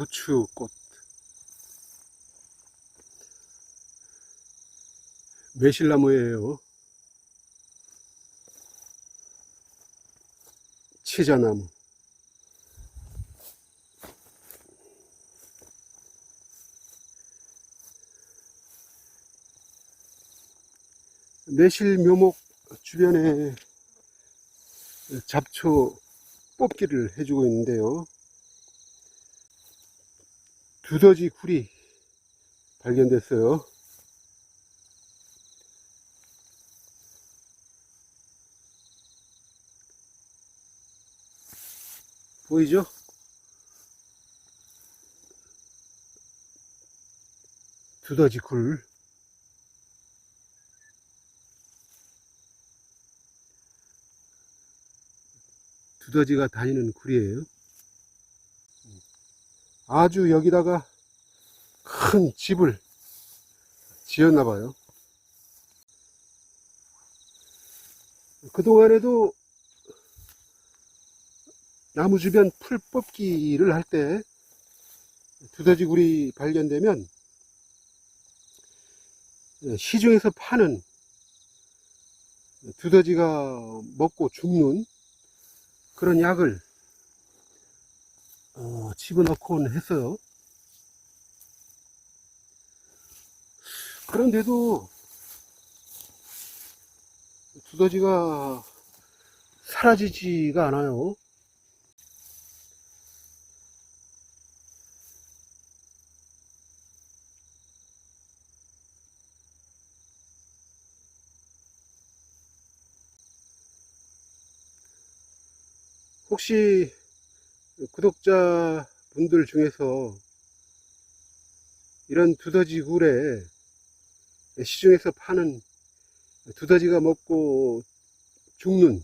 부추꽃 매실나무예요. 치자나무. 매실 묘목 주변에 잡초 뽑기를 해주고 있는데요. 두더지 굴이 발견됐어요. 보이죠? 두더지 굴. 두더지가 다니는 굴이에요. 아주 여기다가 큰 집을 지었나 봐요. 그동안에도 나무 주변 풀 뽑기를 할 때 두더지굴이 발견되면 시중에서 파는 두더지가 먹고 죽는 그런 약을 어, 집어넣곤 했어요. 그런데도 두더지가 사라지지가 않아요. 혹시 구독자 분들 중에서 이런 두더지 굴에 시중에서 파는 두더지가 먹고 죽는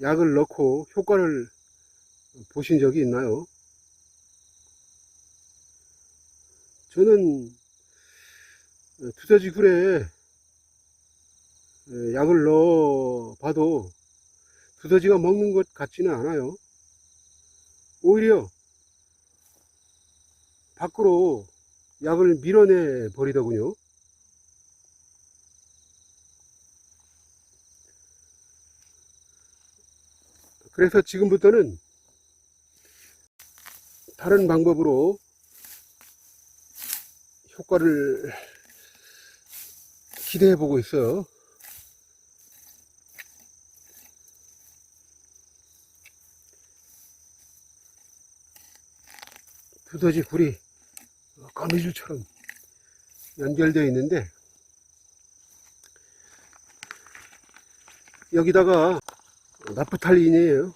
약을 넣고 효과를 보신 적이 있나요? 저는 두더지 굴에 약을 넣어 봐도 두더지가 먹는 것 같지는 않아요. 오히려 밖으로 약을 밀어내 버리더군요. 그래서 지금부터는 다른 방법으로 효과를 기대해 보고 있어요. 두더지 굴이 거미줄처럼 연결되어 있는데 여기다가 나프탈린이에요.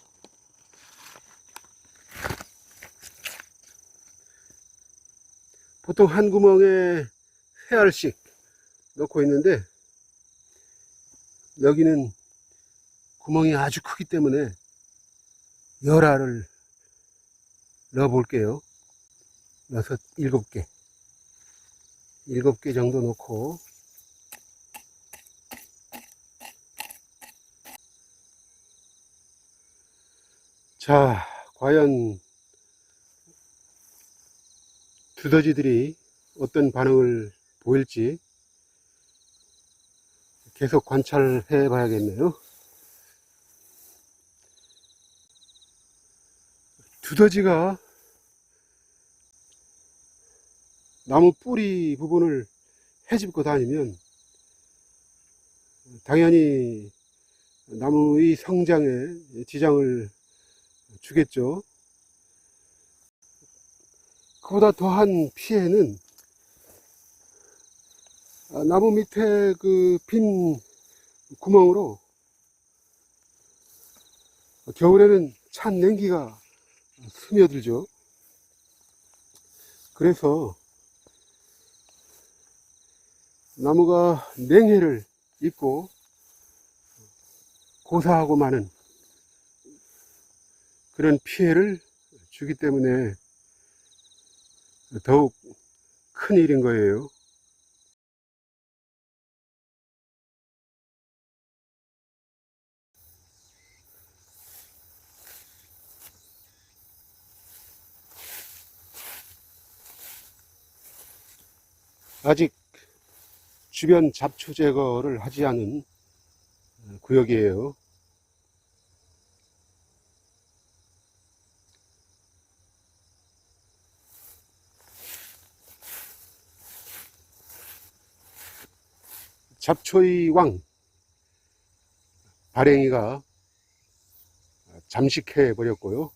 보통 한 구멍에 세 알씩 넣고 있는데 여기는 구멍이 아주 크기 때문에 열 알을 넣어 볼게요. 여섯, 일곱 개. 일곱 개 정도 넣고, 자, 과연 두더지들이 어떤 반응을 보일지 계속 관찰해 봐야겠네요. 두더지가 나무 뿌리 부분을 헤집고 다니면 당연히 나무의 성장에 지장을 주겠죠. 그보다 더한 피해는 아, 나무 밑에 그 빈 구멍으로 겨울에는 찬 냉기가 스며들죠. 그래서 나무가 냉해를 입고 고사하고 마는 그런 피해를 주기 때문에 더욱 큰 일인 거예요. 아직 주변 잡초 제거를 하지 않은 구역이에요. 잡초의 왕 발행이가 잠식해 버렸고요.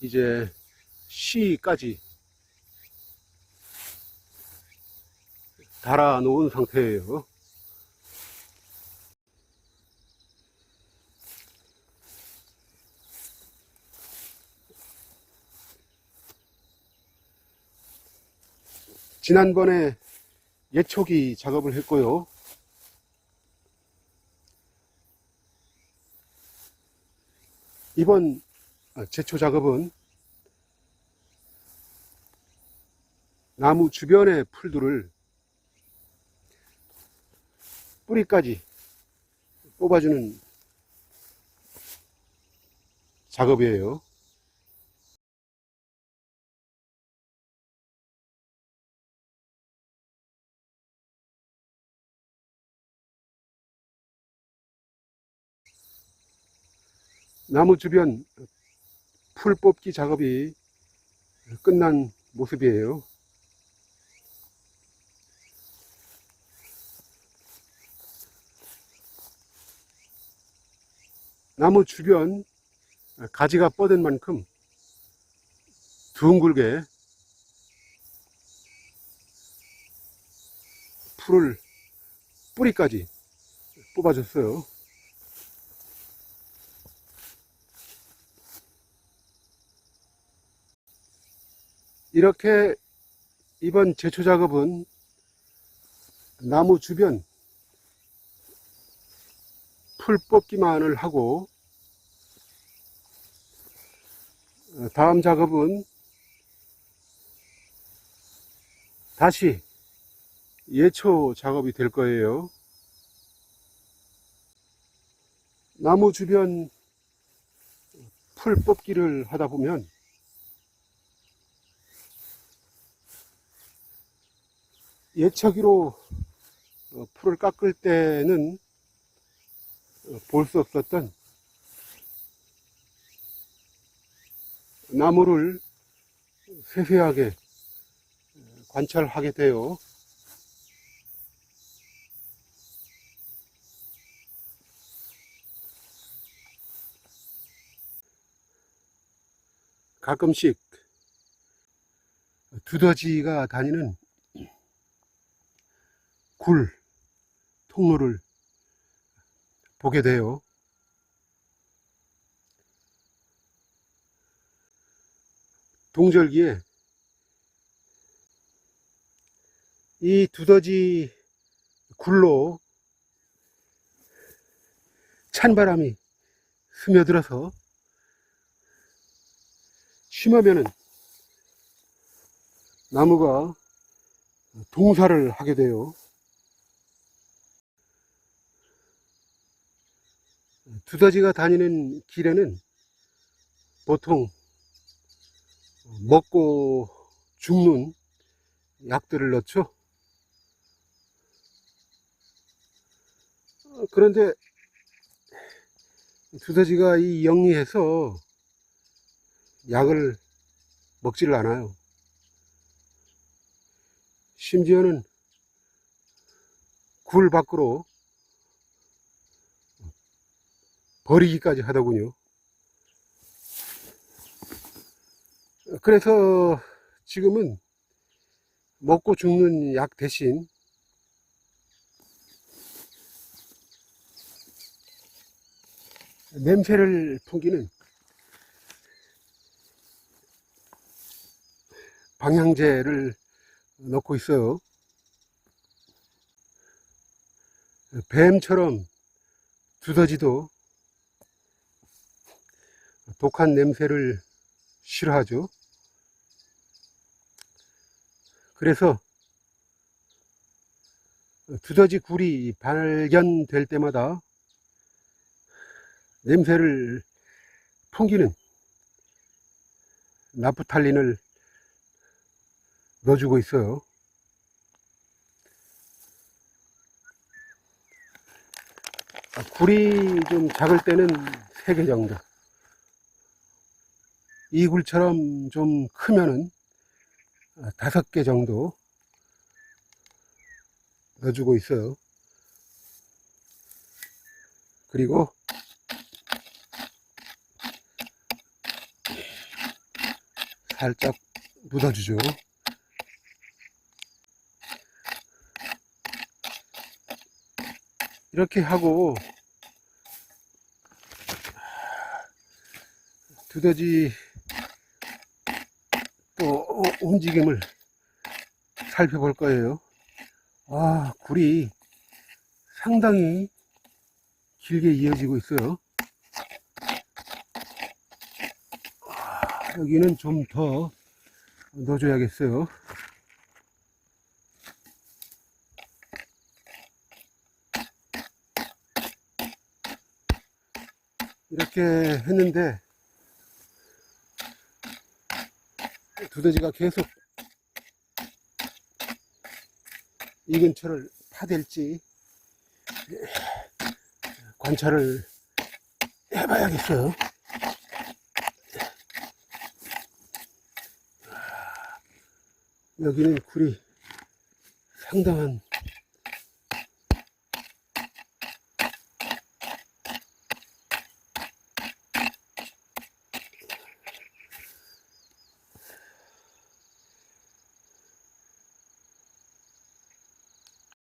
이제 C까지 달아 놓은 상태예요. 지난번에 예초기 작업을 했고요. 이번 제초 작업은 나무 주변의 풀들을 뿌리까지 뽑아주는 작업이에요. 나무 주변 풀 뽑기 작업이 끝난 모습이에요. 나무 주변 가지가 뻗은 만큼 둥글게 풀을 뿌리까지 뽑아줬어요. 이렇게 이번 제초 작업은 나무 주변 풀 뽑기만을 하고 어, 다음 작업은 다시 예초 작업이 될 거예요. 나무 주변 풀 뽑기를 하다 보면 예초기로 어, 풀을 깎을 때는 볼 수 없었던 나무를 세세하게 관찰하게 돼요. 가끔씩 두더지가 다니는 굴 통로를 보게 돼요. 동절기에 이 두더지 굴로 찬바람이 스며들어서 심하면은 나무가 동사를 하게 돼요. 두더지가 다니는 길에는 보통 먹고 죽는 약들을 넣죠. 어, 그런데 두더지가 이 영리해서 약을 먹지를 않아요. 심지어는 굴 밖으로 버리기까지 하더군요. 그래서 지금은 먹고 죽는 약 대신 냄새를 풍기는 방향제를 넣고 있어요. 뱀처럼 두더지도 독한 냄새를 싫어하죠. 그래서 두더지 굴이 발견될 때마다 냄새를 풍기는 나프탈린을 넣어주고 있어요. 아, 굴이 좀 작을 때는 3개 정도. 이 굴처럼 좀 크면은 5개 정도 넣어주고 있어요. 그리고 살짝 묻어주죠. 이렇게 하고 두더지 또 움직임을 살펴볼 거예요. 아, 굴이 상당히 길게 이어지고 있어요. 아, 여기는 좀 더 넣어줘야겠어요. 이렇게 했는데 두더지가 계속 이 근처를 파댈지 관찰을 해봐야겠어요. 여기는 굴이 상당한